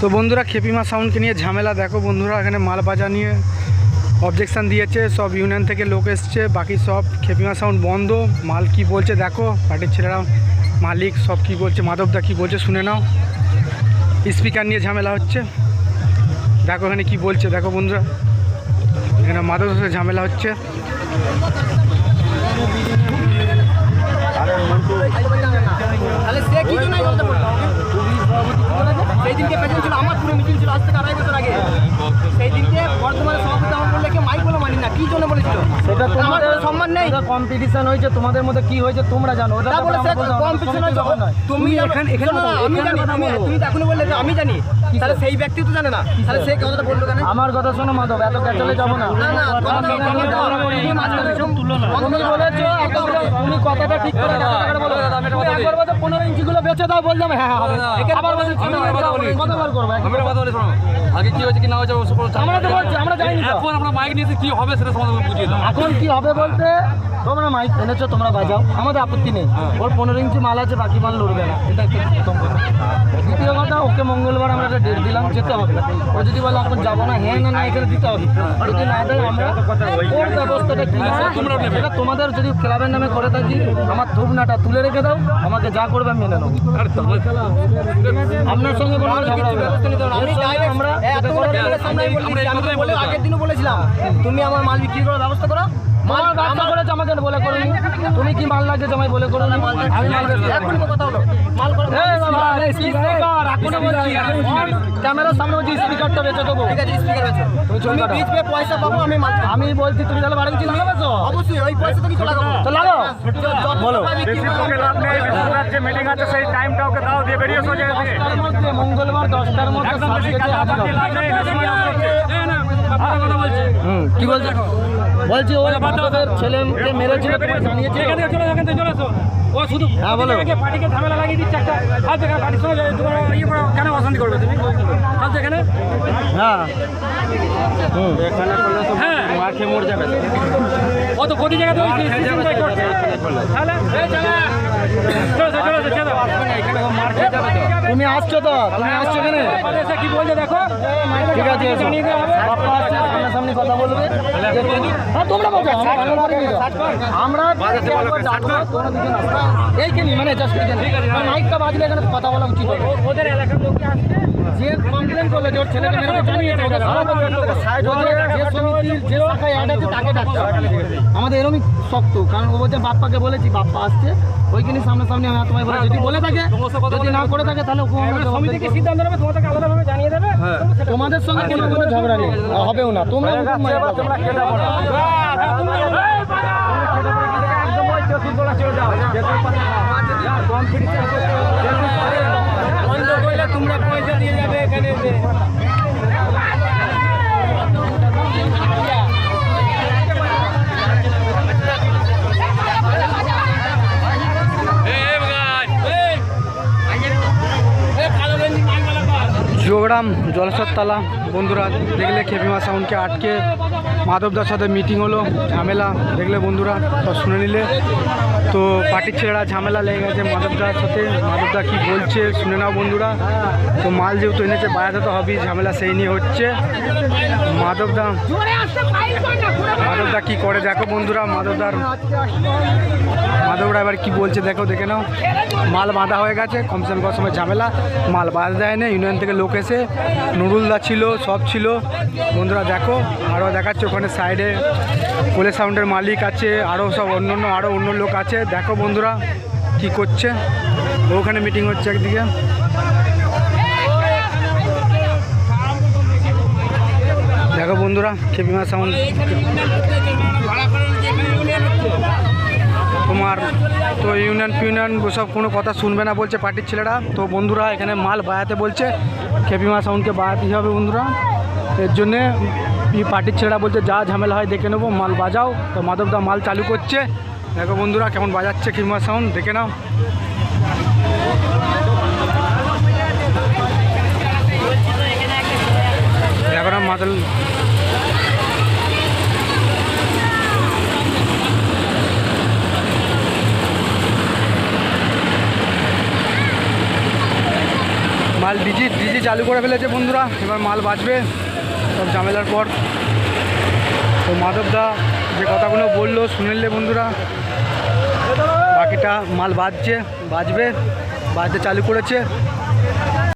তো বন্ধুরা খেপিমা সাউন্ডকে নিয়ে ঝামেলা। দেখো বন্ধুরা, এখানে মাল বাজা নিয়ে অবজেকশন দিয়েছে। সব ইউনিয়ন থেকে লোক এসছে, বাকি সব খেপিমা সাউন্ড বন্ধ। মাল কি বলছে দেখো পার্টির ছেলেরা, মালিক সব কি বলছে মাধবদা কি বলছে শুনে নাও। স্পিকার নিয়ে ঝামেলা হচ্ছে। দেখো এখানে কি বলছে, দেখো বন্ধুরা। এখানে মাধব সাথে ঝামেলা হচ্ছে। বলল? সেই দিনকে প্রেজেন্ট ছিল আমার পুরো মিটিং ছিল আজ থেকে আড়াই বছর আগে। সেই দিনকে বর্তমানে সভাপতি কি জন্য বলেছিল সেটা আমার তোমাদের সম্মান নেই। কম্পিটিশন হয়েছে তোমাদের মধ্যে কি হয়েছে তোমরা জানো ওটা বলে ব্যাপারে আমার বলতে হবে না। কম্পিটিশন সমিতির তুমি এখানে- এখানে কথা- আমি জানি তুমি তো বললে যে আমি জানি তাহলে সেই ব্যক্তি তো জানে না তাহলে সেই কথাটা বলল কেন? আমার কথা শোনো মাধব এত ক্যাচলে যাব না। তুমি বলেছ তুমি কথাটা ঠিক করে টাকা টাকাটা বলো। তুমি একবার বলছো পনেরো ইঞ্চি গুলো দাও বললাম হ্যাঁ হ্যাঁ আবার বলছো কতবার করব আমি কথা বলি শোনো। আগে কি হয়েছে কি না হয়েছে আমরা তো বলছি আমরা জানি এখন আমরা মাইক নিয়েছি কি হবে সেটা সমাধান বুঝিয়ে দাও। এখন কি হবে বলতে? তোমরা মাইক এনেছো তোমরা বাজাও। আমাদের আপত্তি নেই। ওর পনেরো ইঞ্চি মাল আছে বাকি মাল লড়বে না। এটা প্রথম কথা। দ্বিতীয় কথা ওকে মঙ্গলবার আমরা একটা ডেট দিলাম যেতে হবে। ও যদি বলে এখন যাব না হ্যাঁ না না এখানে দিতে হবে। যদি না দেয় আমরা ওর ব্যবস্থাটা কি? সেটা তোমাদের যদি ক্লাবের নামে করে থাকি আমার ধূপনাটা তুলে রেখে দাও আমাকে যা করবে আমি মেনে নেব। আপনার সঙ্গে কোনো ঝগড়া হবে direct- আমরা আমরা আগের দিনও বলেছিলাম। তুমি আমার মাল বিক্রি করার ব্যবস্থা করো। মাল আমার ব্যবসা আমার আমাকে বলে করুন। তুমি কি মাল লাগছে জমাই বলে করুন? আমি মাল কথা হলো করো ক্যামেরার সামনে বলছি স্পিকারটা বেচে দেবো। ঠিক আছে স্পিকার তুমি। বীজ পয়সা পাবো আমি মাল আমি বলছি তুমি তাহলে বাড়ি কিছু লাগাবে অবশ্যই ওই পয়সা তো কিছু লাগাবো তো লাগাও। বলো। দশটার মধ্যে মঙ্গলবার দশটার মধ্যে। হুম, কি বলছে? বলছি ওই বাচ্চাদের ছেলেকে মেরেছিল তোমার জানিয়েছিল। ও শুধু হ্যাঁ বলো। পার্টিকে ঝামেলা লাগিয়ে দিচ্ছে একটা। হাত দেখা পার্টির সঙ্গে ইয়ে করো কেন অশান্তি করবে তুমি? হাত এখানে? হ্যাঁ। হুম। হ্যাঁ। ও তো প্রতি জায়গাতে ওই সিস্টেমটাই করছে। তাহলে? এই জায়গা চলো চলো চলো। চলো তুমি আসছো তো? তুমি আসছো কেন কি বলছে দেখো ঠিক আছে সামনাসামনি কথা বলবে। হ্যাঁ তোমরা আমরা মানে জাস্ট মাইকটা বাজলে এখানে কথা বলা উচিত হবে। ওদের এলাকার লোক আসছে। যে কমপ্লেন করল যে ওর ছেলেকে মেরে জানিয়েছে ওকে সারা ওদের যে সমিতির যে শাখায় অ্যাড আছে তাকে ডাকতে আমাদের এরকমই শক্ত কারণ ও বলছে বাপ্পাকে বলেছি বাপ্পা আসছে। ওইখানে সামনাসামনি আমি তোমায় বলে যদি বলে থাকে যদি না করে থাকে তাহলে ওকে আমরা জবাব সমিতি কি দেবো। সিদ্ধান্ত নেবে তোমাদেরকে আলাদাভাবে জানিয়ে দেবে তোমাদের সঙ্গে কোনো কোনো ঝগড়া নেই হবেও না তোমরা তোমরা তোমরা যোগরাম জলসর তালা বন্ধুরা দেখলে খেপিমা সাউন্ডকে আটকে মাধবদার সাথে মিটিং হলো, ঝামেলা, দেখলে বন্ধুরা, সব শুনে নিলে। তো পার্টির ছেলেরা ঝামেলা লেগে গেছে মাধবদার সাথে, মাধবদা কি বলছে শুনে নাও বন্ধুরা। তো মাল যেহেতু এনেছে বায়াতে তো হবেই, ঝামেলা সেই নিয়ে হচ্ছে। মাধবদা মাধবদা কি করে? দেখো বন্ধুরা, মাধবদার মাধবরা এবার কি বলছে দেখো, দেখে নাও। মাল বাঁধা হয়ে গেছে কমসেন কম সময় ঝামেলা। মাল বাঁধা দেয় না ইউনিয়ন থেকে লোক এসে নুরুলদা ছিল, সব ছিল। বন্ধুরা দেখো আরও দেখাচ্ছে ওখানে সাইডে কোলে সাউন্ডের মালিক আছে আরও সব অন্য অন্য আরও অন্য লোক আছে। দেখো বন্ধুরা কি করছে। ওখানে মিটিং হচ্ছে একদিকে। দেখো বন্ধুরা খেপিমা সাউন্ড তোমার তো ইউনিয়ন ফিউনিয়ন ওসব কোনো কথা শুনবে না বলছে পার্টির ছেলেরা। তো বন্ধুরা, এখানে মাল বায়াতে বলছে। খেপিমা সাউন্ডকে বায়াতেই হবে বন্ধুরা। এর জন্যে পার্টির ছেলেরা বলছে, যা ঝামেলা হয় দেখে নেব, মাল বাজাও। তো মাধবদা মাল চালু করছে। দেখো বন্ধুরা কেমন বাজাচ্ছে কিংবা সাউন্ড দেখে নাও। দেখো না, মাদল। মাল ডিজি ডিজি চালু করে ফেলেছে বন্ধুরা। এবার মাল বাজবে। সব ঝামেলার পর তো মাধবদা যে কথাগুলো বলল শুনিলে বন্ধুরা। বাকিটা মাল বাজছে, বাজবে, বাজতে চালু করেছে।